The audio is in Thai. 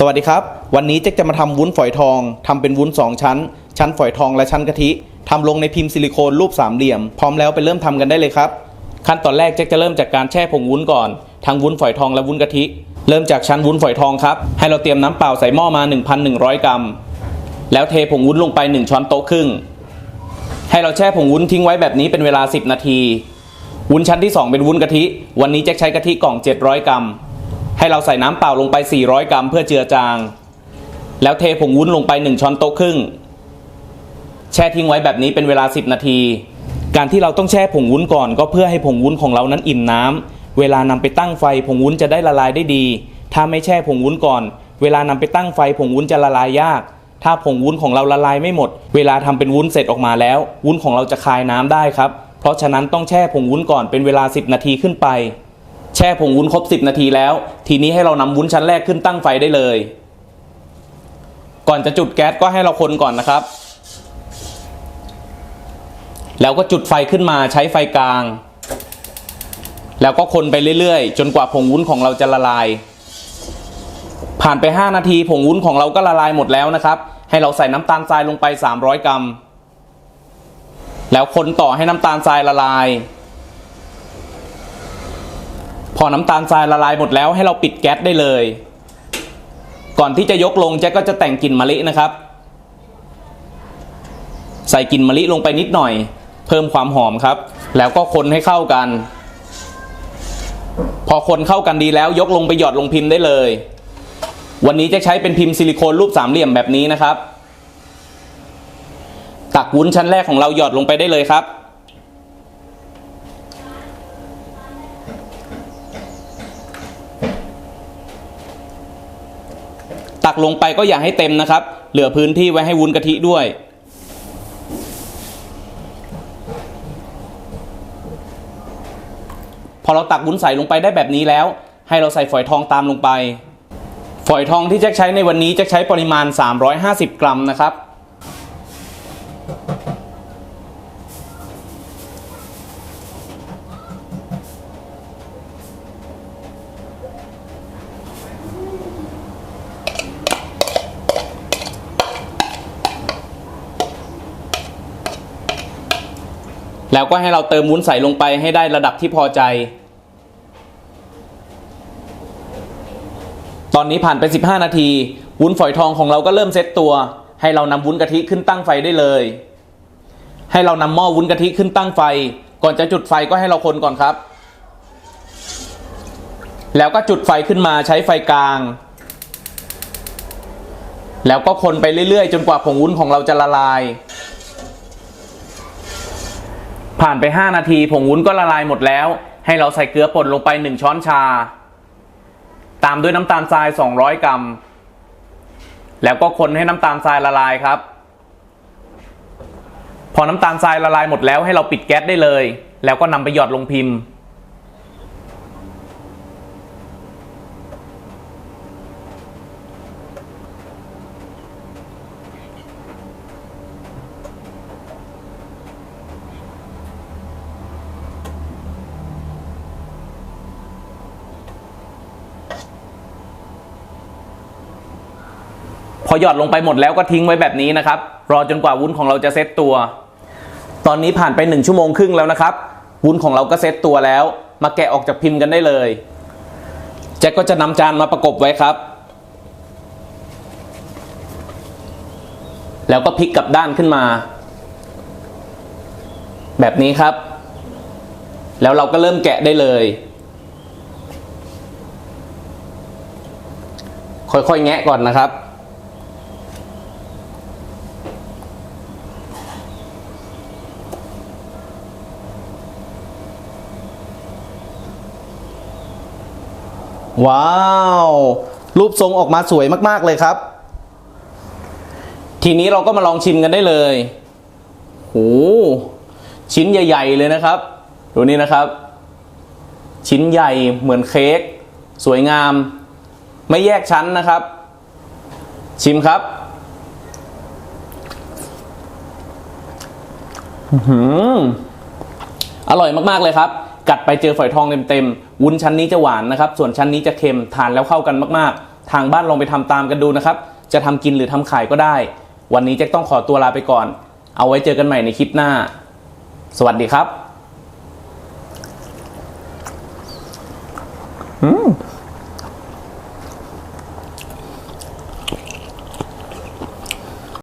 สวัสดีครับ วันนี้เจ๊กจะมาทำวุ้นฝอยทองทำเป็นวุ้น 2 ชั้น ชั้นฝอยทองและชั้นกะทิทำลงในพิมพ์ซิลิโคนรูปสามเหลี่ยม พร้อมแล้วไปเริ่มทำกันได้เลยครับ ขั้นตอนแรกเจ๊กจะเริ่มจากการแช่ผงวุ้นก่อนทั้งวุ้นฝอยทองและวุ้นกะทิ เริ่มจากชั้นวุ้นฝอยทองครับ ให้เราเตรียมน้ำเปล่าใส่หม้อมา 1,100 กรัม แล้วเทผงวุ้นลงไป 1 ช้อนโต๊ะครึ่ง ให้เราแช่ผงวุ้นทิ้งไว้แบบนี้เป็นเวลา 10 นาที วุ้นชั้นที่ 2 เป็นวุ้นกะทิ วันนี้แจ็คใช้กะทิกล่อง 700 กรัม ให้เราใส่น้ำเปล่าลงไป 400 กรัมเพื่อเจือจาง แล้วเทผงวุ้นลงไป 1 ช้อนโต๊ะครึ่ง แช่ทิ้งไว้แบบนี้เป็นเวลา 10 นาที การที่เราต้องแช่ผงวุ้นก่อน ก็เพื่อให้ผงวุ้นของเรานั้นอิ่มน้ำเวลานำไปตั้งไฟผงวุ้นจะได้ละลายได้ดี ถ้าไม่แช่ผงวุ้นก่อน เวลานำไปตั้งไฟผงวุ้นจะละลายยาก ถ้าผงวุ้นของเราละลายไม่หมด เวลาทำเป็นวุ้นเสร็จออกมาแล้ว วุ้นของเราจะคายน้ำได้ครับ เพราะฉะนั้นต้องแช่ผงวุ้นก่อนเป็นเวลา 10 นาทีขึ้นไป แช่ผงวุ้นครบ 10 นาทีแล้ว ทีนี้ให้เรานำวุ้นชั้นแรกขึ้นตั้งไฟได้เลย ก่อนจะจุดแก๊สก็ให้เราคนก่อนนะครับ แล้วก็จุดไฟขึ้นมาใช้ไฟกลาง แล้วก็คนไปเรื่อยๆ จนกว่าผงวุ้นของเราจะละลาย ผ่านไป 5 นาทีผงวุ้นของเราก็ละลายหมดแล้วนะครับ ให้เราใส่น้ำตาลทรายลงไป 300 กรัม แล้วคนต่อให้น้ำตาลทรายละลาย พอน้ำตาลทรายละลายหมดแล้วให้เราปิดแก๊สได้เลย ก่อนที่จะยกลงแจ็คก็จะแต่งกลิ่นมะลินะครับ ใส่กลิ่นมะลิลงไปนิดหน่อย เพิ่มความหอมครับ แล้วก็คนให้เข้ากัน พอคนเข้ากันดีแล้วยกลงไปหยอดลงพิมพ์ได้เลย วันนี้จะใช้เป็นพิมพ์ซิลิโคนรูปสามเหลี่ยมแบบนี้นะครับ ตักวุ้นชั้นแรกของเราหยอดลงไปได้เลยครับ ตักลงไปก็อย่าให้เต็มนะครับ เหลือพื้นที่ไว้ให้วุ้นกะทิด้วย พอเราตักวุ้นใส่ลงไปได้แบบนี้แล้ว ให้เราใส่ฝอยทองตามลงไป ฝอยทองที่แจ็คใช้ในวันนี้แจ็คใช้ปริมาณ 350 กรัมนะครับ แล้วก็ให้เราเติมวุ้นใส่ลงไปให้ได้ระดับที่พอใจ ตอนนี้ผ่านไป 15 นาที วุ้นฝอยทองของเราก็เริ่มเซตตัว ให้เรานำวุ้นกะทิขึ้นตั้งไฟได้เลย ให้เรานำหม้อวุ้นกะทิขึ้นตั้งไฟ ก่อนจะจุดไฟก็ให้เราคนก่อนครับ แล้วก็จุดไฟขึ้นมาใช้ไฟกลาง แล้วก็คนไปเรื่อยๆ จนกว่าผงวุ้นของเราจะละลาย ผ่านไป 5 นาทีผงวุ้นก็ละลายหมดแล้ว ให้เราใส่เกลือป่นลงไป 1 ช้อนชา ตามด้วยน้ำตาลทราย 200 กรัม แล้วก็คนให้น้ำตาลทรายละลายครับ พอน้ำตาลทรายละลายหมดแล้วให้เราปิดแก๊สได้เลย แล้วก็นำไปหยอดลงพิมพ์ พอหยอดลงไปหมดแล้วก็ทิ้งไว้แบบนี้นะครับ รอจนกว่าวุ้นของเราจะเซตตัว ตอนนี้ผ่านไป 1 ชั่วโมงครึ่งแล้วนะครับ วุ้นของเราก็เซตตัวแล้ว มาแกะออกจากพิมพ์กันได้เลย แจ็คก็จะนำจานมาประกบไว้ครับ แล้วก็พลิกกลับด้านขึ้นมา แบบนี้ครับ แล้วเราก็เริ่มแกะได้เลยค่อยๆ แงะก่อนนะครับ ว้าว รูปทรงออกมาสวยมากๆเลยครับ ทีนี้เราก็มาลองชิมกันได้เลยโหชิ้นใหญ่ ๆ เลยนะครับ ดูนี่นะครับ ชิ้นใหญ่เหมือนเค้กสวยงาม ไม่แยกชั้นนะครับ ชิมครับอือหืออร่อยมาก ๆ เลยครับ กัดไปเจอฝอยทองเต็มๆวุ้นชั้นนี้จะหวานนะครับ ส่วนชั้นนี้จะเค็มทานแล้วเข้ากันมากๆ ทางบ้านลองไปทำตามกันดูนะครับ จะทำกินหรือทำขายก็ได้ วันนี้แจ็คต้องขอตัวลาไปก่อน เอาไว้เจอกันใหม่ในคลิปหน้า สวัสดีครับ อืม